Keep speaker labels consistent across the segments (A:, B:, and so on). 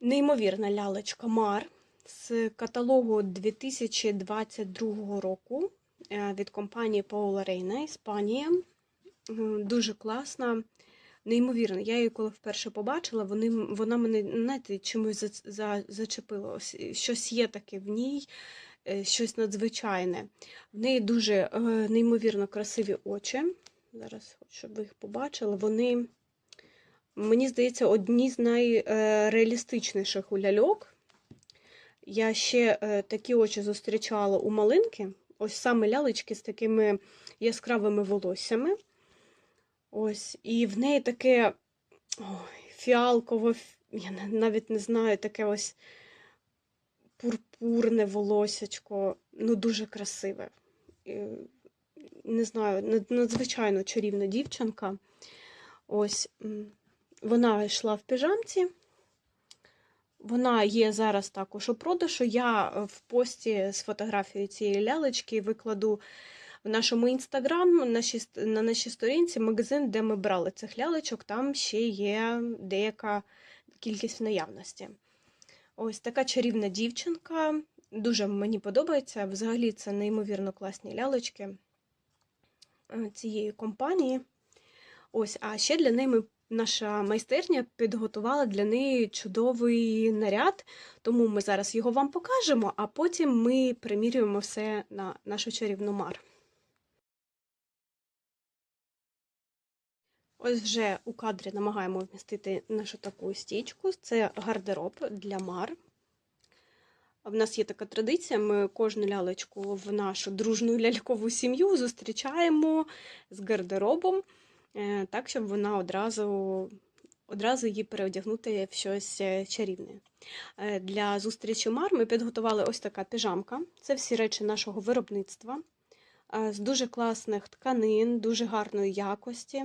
A: Неймовірна лялечка Мар з каталогу 2022 року е, від компанії Paola Reina, Іспанія. Дуже класна, неймовірна. Я її коли вперше побачила, вони, вона мене знаєте, чимось за, за, зачепила. Е, Щось є таке в ній, е, щось надзвичайне. В неї дуже е, неймовірно красиві очі. Зараз, щоб ви їх побачили. Вони. Мені здається, одні з найреалістичніших у ляльок. Я ще е, такі очі зустрічала у малинки. Ось саме лялечки з такими яскравими волоссями. Ось, і в неї таке ой, фіалкове, я навіть не знаю, таке ось пурпурне волосячко. Ну, дуже красиве. Не знаю, надзвичайно чарівна дівчинка. Ось. Вона йшла в піжамці. Вона є зараз також у продажу. Я е, в пості з фотографією цієї лялечки викладу в нашому інстаграм на нашій, ст- на нашій сторінці магазин, де ми брали цих лялечок. Там ще є деяка кількість в наявності. Ось така чарівна дівчинка. Дуже мені подобається. Взагалі, це неймовірно класні лялечки е, цієї компанії. Ось, а ще для неї ми, наша майстерня підготувала для неї чудовий наряд, тому ми зараз його вам покажемо, а потім ми примірюємо все на нашу чарівну мар. Ось вже у кадрі намагаємо вмістити нашу таку стічку. Це гардероб для мар. В нас є така традиція, ми кожну лялечку в нашу дружну лялькову сім'ю зустрічаємо з гардеробом, так, щоб вона одразу, одразу її переодягнути в щось е, чарівне. Е, Для зустрічі Мар ми підготували ось така піжамка. Це всі речі нашого виробництва е, з дуже класних тканин, дуже гарної якості.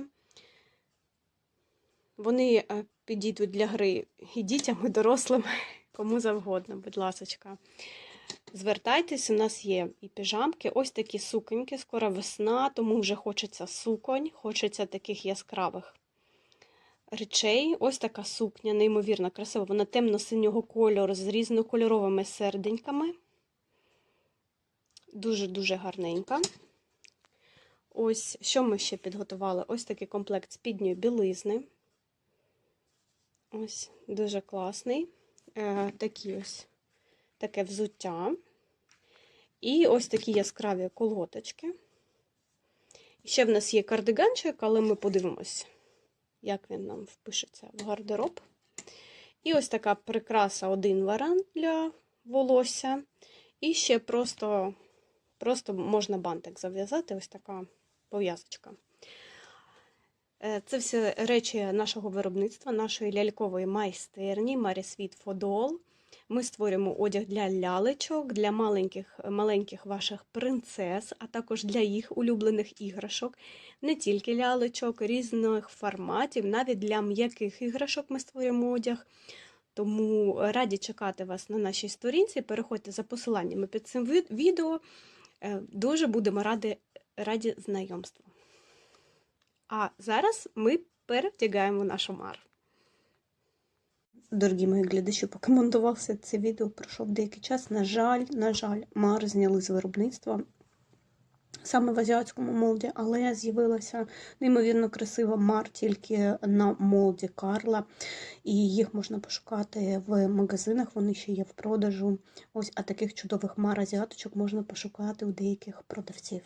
A: Вони е, підійдуть для гри і дітям, і дорослим, кому завгодно, будь ласочка. Звертайтесь, у нас є і піжамки, ось такі суконьки, скоро весна, тому вже хочеться суконь, хочеться таких яскравих речей. Ось така сукня, неймовірно красива. Вона темно-синього кольору з різнокольоровими серденьками. Дуже-дуже гарненька. Ось, що ми ще підготували? Ось такий комплект спідньої білизни. Ось, дуже класний. Е, такі ось таке взуття. І ось такі яскраві колготочки. Ще в нас є кардиганчик, але ми подивимось, як він нам впишеться в гардероб. І ось така прикраса, один варіант для волосся. І ще просто, просто можна бантик зав'язати, ось така пов'язочка. Е, Це всі речі нашого виробництва, нашої лялькової майстерні Марісвіт Фодол. Ми створюємо одяг для лялечок, для маленьких, маленьких ваших принцес, а також для їх улюблених іграшок, не тільки лялечок, різних форматів, навіть для м'яких іграшок ми створюємо одяг. Тому раді чекати вас на нашій сторінці. Переходьте за посиланнями під цим відео. Е, Дуже будемо раді, раді знайомству. А зараз ми перевтягаємо нашу мар. Дорогі мої глядачі, поки монтувався це відео, пройшов деякий час. На жаль, на жаль, мар зняли з виробництва саме в азіатському молді, але з'явилася неймовірно красива мар тільки на молді Карла. І їх можна пошукати в магазинах, вони ще є в продажу. Ось, а таких чудових мар азіаточок можна пошукати у деяких продавців.